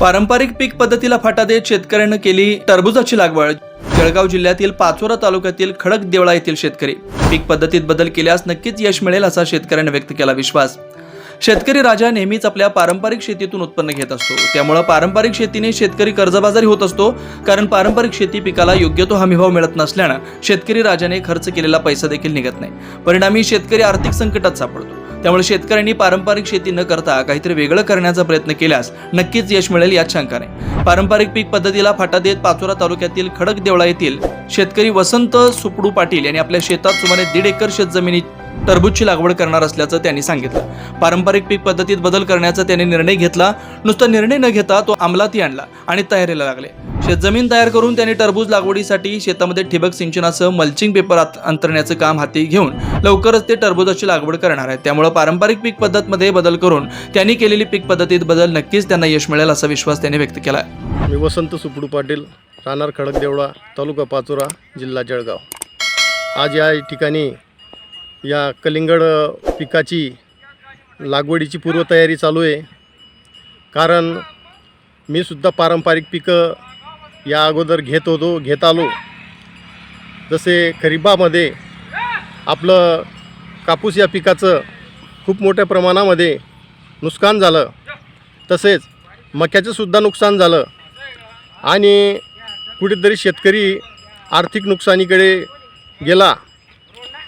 पारंपरिक पीक पद्धतीला फाटा देत शेतकऱ्यानं केली टरबुजाची लागवड. जळगाव जिल्ह्यातील पाचोरा तालुक्यातील खडक देवळा येथील शेतकरी. पीक पद्धतीत बदल केल्यास नक्कीच यश मिळेल असा शेतकऱ्यानं व्यक्त केला विश्वास. शेतकरी राजा नेहमीच आपल्या पारंपरिक शेतीतून उत्पन्न घेत असतो. त्यामुळं पारंपरिक शेतीने शेतकरी कर्जबाजारी होत असतो कारण पारंपरिक शेती पिकाला योग्य तो हमीभाव मिळत नसल्यानं शेतकरी राजाने खर्च केलेला पैसा देखील निघत नाही. परिणामी शेतकरी आर्थिक संकटात सापडतो. त्यामुळे शेतकऱ्यांनी पारंपरिक शेती न करता काहीतरी वेगळं करण्याचा प्रयत्न केल्यास नक्कीच यश मिळेल यात शंका नाही पारंपरिक पीक पद्धतीला फाटा देत पाचोरा तालुक्यातील खडक देवळा येथील शेतकरी वसंत सुपडू पाटील यांनी आपल्या शेतात सुमारे दीड एकर शेतजमिनी टरबूजची लागवड करणार असल्याचं त्यांनी सांगितलं. पारंपरिक पीक पद्धतीत बदल करण्याचा त्यांनी निर्णय घेतला. नुसता निर्णय न घेता तो अंमलातही आणला आणि तयारीला लागले. शेतजमीन तयार करून त्यांनी टरबूज लागवडीसाठी शेतामध्ये ठिबक सिंचनासह मल्चिंग पेपर अंतरण्याचं काम हाती घेऊन लवकरच ते टरबूजाची लागवड करणार आहेत. त्यामुळे पारंपरिक पीक पद्धतमध्ये बदल करून त्यांनी केलेली पीक पद्धतीत बदल नक्कीच त्यांना यश मिळेल असा विश्वास त्यांनी व्यक्त केला आहे मी वसंत सुपडू पाटील राहणार खडकदेवळा तालुका पाचोरा जिल्हा जळगाव. आज या ठिकाणी या कलिंगड पिकाची लागवडीची पूर्वतयारी चालू आहे. कारण मी सुद्धा पारंपरिक पिकं या अगोदर घेत होतो घेत आलो. जसे खरीपामध्ये आपलं कापूस या पिकाचं खूप मोठ्या प्रमाणामध्ये नुकसान झालं तसेच मक्याचंसुद्धा नुकसान झालं आणि कुठेतरी शेतकरी आर्थिक नुकसानीकडे गेला.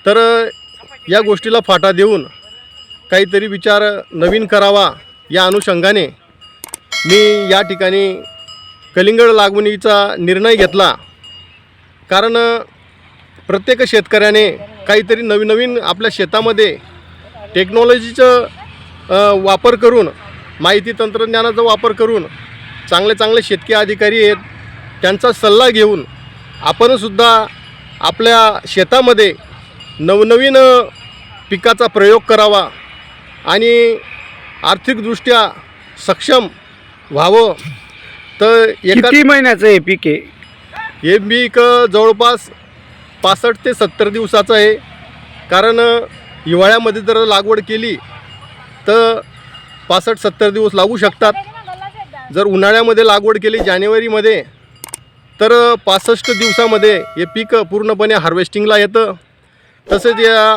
तर या गोष्टीला फाटा देऊन काहीतरी विचार नवीन करावा या अनुषंगाने मी या ठिकाणी कलिंगड लागवणीचा निर्णय घेतला. कारण प्रत्येक शेतकऱ्याने काहीतरी नवीन नवीन आपल्या शेतामध्ये टेक्नॉलॉजीचं वापर करून माहिती तंत्रज्ञानाचा वापर करून चांगले चांगले शेतकी अधिकारी आहेत त्यांचा सल्ला घेऊन आपणसुद्धा आपल्या शेतामध्ये नवनवीन पिकाचा प्रयोग करावा आणि आर्थिकदृष्ट्या सक्षम व्हावं. तर एका किती महिन्याचं हे पीक आहे? हे पीक जवळपास पासष्ट ते सत्तर दिवसाचं आहे. कारण हिवाळ्यामध्ये जर लागवड केली तर पासष्ट सत्तर दिवस लागू शकतात. जर उन्हाळ्यामध्ये लागवड केली जानेवारीमध्ये तर पासष्ट दिवसामध्ये हे पीक पूर्णपणे हार्वेस्टिंगला येतं. तसेच या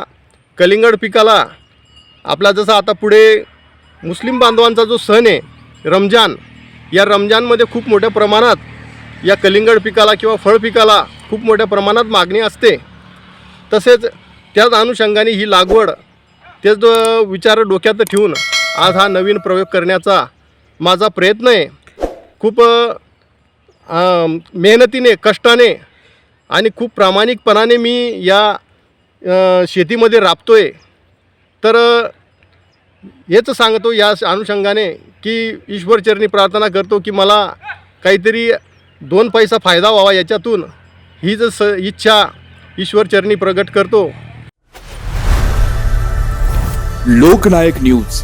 कलिंगड पिकाला आपला जसं आता पुढे मुस्लिम बांधवांचा जो सण आहे रमजान या रमजानमध्ये खूप मोठ्या प्रमाणात या कलिंगड पिकाला किंवा फळ पिकाला खूप मोठ्या प्रमाणात मागणी असते. तसेच त्याच अनुषंगाने ही लागवड तेच विचार डोक्यात ठेवून आज हा नवीन प्रयोग करण्याचा माझा प्रयत्न आहे. खूप मेहनतीने कष्टाने आणि खूप प्रामाणिकपणाने मी या शेतीमध्ये राबतो आहे तर हेच सांगतो या अनुषंगाने की ईश्वरचरणी प्रार्थना करतो की मला काहीतरी दोन पैसा फायदा व्हावा याच्यातून हीच स इच्छा ईश्वरचरणी प्रगट करतो. लोकनायक न्यूज.